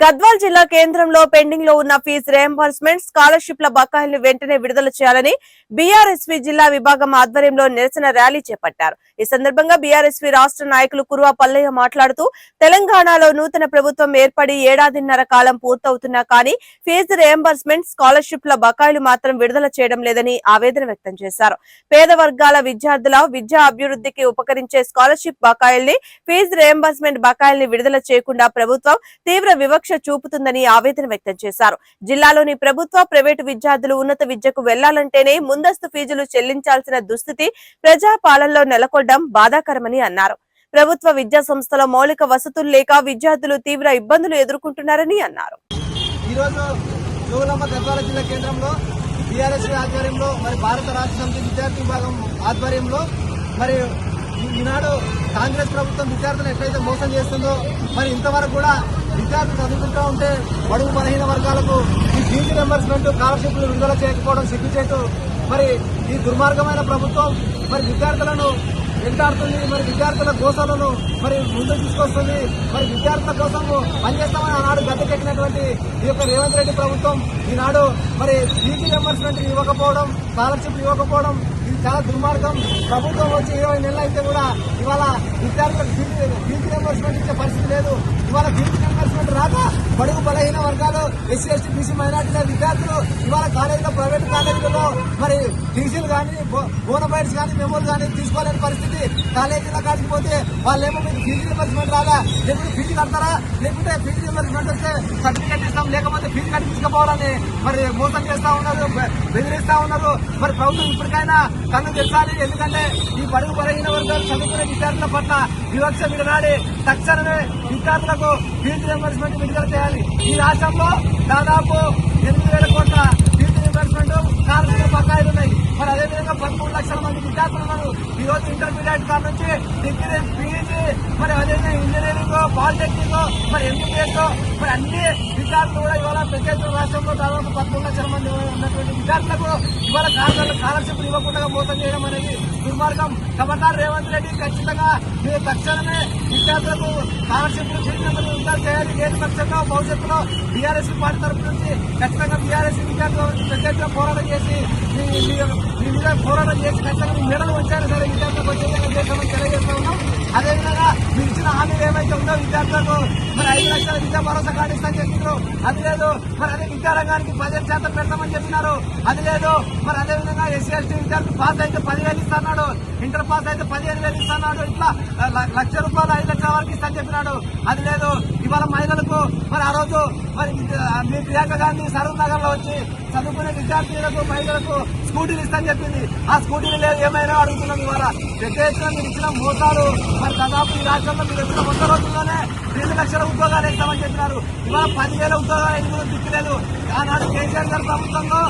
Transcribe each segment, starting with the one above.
గద్వాల్ జిల్లా కేంద్రంలో పెండింగ్లో ఉన్న ఫీజు రియంబర్స్మెంట్ స్కాలర్షిప్ల బకాయిలు వెంటనే విడుదల చేయాలని బీఆర్ఎస్వి జిల్లా విభాగం ఆధ్వర్యంలో నిరసన ర్యాలీ చేపట్టారు. ఈ సందర్భంగా బీఆర్ఎస్వి రాష్ట్ర నాయకులు కురువా పల్లయ్య మాట్లాడుతూ తెలంగాణలో నూతన ప్రభుత్వం ఏర్పడి ఏడాదిన్నర కాలం పూర్తవుతున్నా కానీ ఫీజు రియంబర్స్మెంట్ స్కాలర్షిప్ల బకాయిలు మాత్రం విడుదల చేయడం లేదని ఆవేదన వ్యక్తం చేశారు. పేద వర్గాల విద్యార్థుల విద్యా అభివృద్ధికి ఉపకరించే స్కాలర్షిప్ బకాయిల్ని ఫీజు రియంబర్స్మెంట్ బకాయిల్ని విడుదల చేయకుండా ప్రభుత్వం తీవ్ర వివక్ష చూపుతుందని ఆవేదన వ్యక్తం చేశారు. జిల్లాలోని ప్రభుత్వ ప్రైవేటు విద్యార్థులు ఉన్నత విద్యకు వెళ్ళాలంటేనే ముందస్తు ఫీజులు చెల్లించాల్సిన దుస్థితి ప్రజా పాలనలో నెలకొనడం బాధాకరమని అన్నారు. ప్రభుత్వ విద్యా సంస్థల మౌలిక వసతులు లేక విద్యార్థులు తీవ్ర ఇబ్బందులు ఎదుర్కొంటున్నారని అన్నారు. ఈరోజు జోగులాంబ గద్వాల జిల్లా కేంద్రంలో ఆధ్వర్యంలో మరి భారత రాష్ట్ర సమితి విద్యార్థి విభాగం ఆధ్వర్యంలో మరి ఈనాడు కాంగ్రెస్ ప్రభుత్వం విద్యార్థులను ఎట్లయితే మోసం చేస్తుందో మరి ఇంతవరకు కూడా విద్యార్థులు చదువుకుంటూ ఉంటే బడుగు బలహీన వర్గాలకు ఈ ఫీజు రింబర్స్మెంట్ స్కాలర్షిప్లు విడుదల చేయకపోవడం సిగ్గుచేటు. మరి ఈ దుర్మార్గమైన ప్రభుత్వం మరి విద్యార్థులను వెంటాడుతుంది మరి విద్యార్థుల కోసాలను మరి ముందు తీసుకొస్తుంది. మరి విద్యార్థుల కోసం పనిచేస్తామని ఆనాడు గద్దెకెక్కినటువంటి ఈ యొక్క రేవంత్ రెడ్డి ప్రభుత్వం ఈనాడు మరి ఫీజు రింబర్స్మెంట్ ఇవ్వకపోవడం స్కాలర్షిప్ ఇవ్వకపోవడం చాలా దుర్మార్గం. ప్రభుత్వం వచ్చి ఇరవై నెలలు అయితే కూడా ఇవాళ విద్యార్థులకు ఫీజు ఫీజు ఇచ్చే పరిస్థితి లేదు. ఇవాళ ఫీజు రింబర్స్మెంట్ రాక బడుగు బలహీన వర్గాలు ఎస్సీ ఎస్టీ బీసీ మైనార్టీల విద్యార్థులు ఇవాళ కాలేజీలో ప్రైవేట్ కాలేజీలలో మరి టీసీలు కానీ బోనఫైడ్స్ కానీ మెమోలు కానీ తీసుకోలేని పరిస్థితి కాలేజీలో కాడికి పోతే వాళ్ళేమో మీకు ఫీజు రింబర్స్మెంట్ రాదా? లేకుంటే ఫీజు కడతారా? లేకుంటే ఫీజు రింబర్స్మెంట్ వస్తే సర్టిఫికేట్ ఇస్తాం లేకపోతే ఫీజు కట్టి మరి మోసం చేస్తా ఉన్నారు బెదిరిస్తా ఉన్నారు. మరి ప్రభుత్వం ఇప్పటికైనా కన్ను తెచ్చాలి ఎందుకంటే ఈ బడుగు బలహీన వర్గాలు చదువుకునే విద్యార్థుల పట్ల వివక్ష విడనాడి తక్షణమే విద్యార్థులకు ఫీజు ఎంబర్స్మెంట్ విడుదల చేయాలి. ఈ రాష్ట్రంలో దాదాపు ఎనిమిది వేల కోట్ల ఫీజు రింబర్స్మెంట్ కార్మిక బకాయిలు ఉన్నాయి మరి అదేవిధంగా పదమూడు లక్షల మంది విద్యార్థులు ఉన్నారు ఈ రోజు ఇంటర్మీడియట్ కాడ నుంచి డిగ్రీ పీజీ మరి అదేవిధంగా ఇంజనీరింగ్ పాలిటెక్నిక్ మరి ఎంబీబీఎస్ మరి అన్ని విద్యార్థులు కూడా ఇవాళ ప్రత్యేక రాష్ట్రంలో దాదాపు పదకొండు లక్షల మంది ఉన్నటువంటి విద్యార్థులకు ఇవాళ కారణాలు స్కాలర్షిప్ ఇవ్వకుండా మోసం చేయడం అనేది దుర్మార్గం. ఖబర్దార్ రేవంత్ రెడ్డి ఖచ్చితంగా మీరు తక్షణమే విద్యార్థులకు స్కాలర్షిప్ విడుదల చేయాలి లేని పక్షంలో భవిష్యత్తులో బీఆర్ఎస్ పార్టీ తరపు నుంచి ఖచ్చితంగా బీఆర్ఎస్ విద్యార్థులు పెద్ద పోరాటం చేసి మీ- మీ మీద పోరాటం చేసి ఖచ్చితంగా మీ మెడలు వచ్చారు సరే. విద్యార్థులకు వచ్చే చేస్తామని తెలియజేస్తా ఉన్నాం. అదేవిధంగా మీరు ఇచ్చిన హామీ ఏమైతే ఉందో విద్యార్థులకు మరి ఐదు లక్షల విద్యా భరోసా కార్డు ఇస్తాను చెప్పినారు అది లేదు మరి అదే విద్యారంగానికి పదిహేను శాతం పెడతామని చెప్పినారు. అది లేదు మరి అదే విధంగా ఎస్సీ ఎస్టీ విద్యార్థులు పాస్ అయితే పదివేలు ఇస్తున్నాడు ఇంటర్ పాస్ అయితే పదిహేను వేలు ఇస్తున్నాడు ఇట్లా లక్ష రూపాయలు ఐదు లక్షల వరకు ఇస్తాను చెప్పినాడు. అది లేదు ఇవాళ మహిళలకు మరి ఆ రోజు మరి మీ ప్రియాంక గాంధీ సరూర్ నగర్లో వచ్చి చదువుకునే విద్యార్థులకు మహిళలకు స్కూటీలు ఇస్తాను చెప్పింది. ఆ స్కూటీలు లేదు ఏమైనా అడుగుతున్నాం ఇవాళ. పెద్ద ఎత్తున మీరు ఇచ్చిన మోసాలు మరి దాదాపు ఈ రాష్ట్రంలో మీరు వచ్చిన మొత్తం రోజుల్లోనే రెండు లక్షల ఉద్యోగాలు ఇస్తామని చెప్పినారు. ఇవాళ పదివేల ఉద్యోగాలు ఎందుకు దిక్కులేదు? ఆనాడు కేసీఆర్ గారి ప్రభుత్వంలో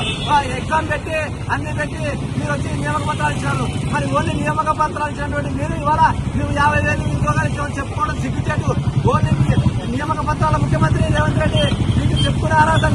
ఎగ్జామ్ పెట్టి అన్ని పెట్టి మీరు వచ్చి నియామక పత్రాలు ఇచ్చినారు. మరి ఓన్లీ నియామక పత్రాలు ఇచ్చినటువంటి మీరు ఇవాళ మేము యాభై వేలు ఉద్యోగాలు ఇచ్చామని చెప్పుకోవడం సిగ్గుచేటు. ఓన్లీ నియామక పత్రాల ముఖ్యమంత్రి రేవంత్ రెడ్డి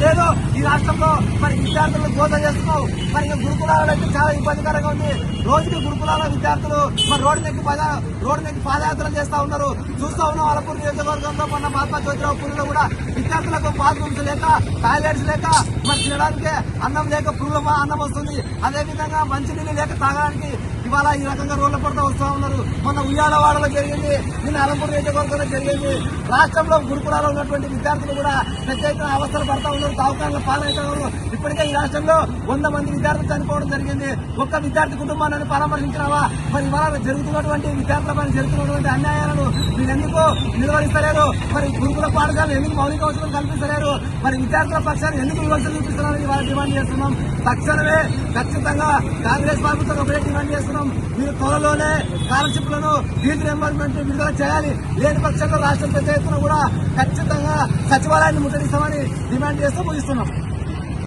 లేదు. ఈ రాష్ట్రంలో మరి విద్యార్థులను బోధ చేస్తున్నావు. మరి ఇంకా గురుకులాలు అయితే చాలా ఇబ్బందికరంగా ఉంది. రోజుకి గురుకులాల విద్యార్థులు మరి రోడ్డు నెక్కి పద రోడ్డు నెక్కి పాదయాత్రలు చేస్తా ఉన్నారు. చూస్తూ ఉన్నాం అలపూర్ నియోజకవర్గంలో మొన్న మహాత్మా జ్యోతిరావు పూరిలో కూడా విద్యార్థులకు బాత్రూమ్స్ లేక టాయిలెట్స్ లేక మరి తినడానికి అన్నం లేక పురుగుల అన్నం వస్తుంది. అదే విధంగా మంచినీళ్ళు లేక తాగడానికి ఇవాళ ఈ రకంగా రోడ్ల పడతా వస్తూ ఉన్నారు. మొన్న ఉయ్యాలవాడలో జరిగింది. నిన్న అలంపూర్ నియోజకవర్గంలో జరిగింది. రాష్ట్రంలో గురుకులాలో ఉన్నటువంటి విద్యార్థులు కూడా పెద్ద ఎత్తున అవస్థలు పడతా ఉన్నారు. దవాఖానలో పాలవుతా ఉన్నారు. ఇప్పటికే ఈ రాష్ట్రంలో వంద మంది విద్యార్థులు చనిపోవడం జరిగింది. ఒక్క విద్యార్థి కుటుంబాన్ని పరామర్శించినావా? మరి ఇవాళ జరుగుతున్నటువంటి విద్యార్థుల పైన జరుగుతున్నటువంటి అన్యాయాలను మీరు ఎందుకు నిర్వహిస్తలేరు మరి గురుకుల పాఠశాలలు ఎందుకు మౌలిక అవసరం కల్పిస్తలేరు? మరి విద్యార్థుల పక్షాన్ని ఎందుకు వివక్షలు చూపిస్తున్నారని ఇవాళ డిమాండ్ చేస్తున్నాం. తక్షణమే ఖచ్చితంగా కాంగ్రెస్ ప్రభుత్వం ఒకటే డిమాండ్ చేస్తున్నాం మీరు త్వరలోనే స్కాలర్షిప్లను ఫీజు రియంబర్స్మెంట్ విడుదల చేయాలి. లేని పక్షంలో రాష్ట్ర పెద్ద ఎత్తున కూడా ఖచ్చితంగా సచివాలయాన్ని ముట్టడిస్తామని డిమాండ్ చేస్తూ ముగిస్తున్నాం.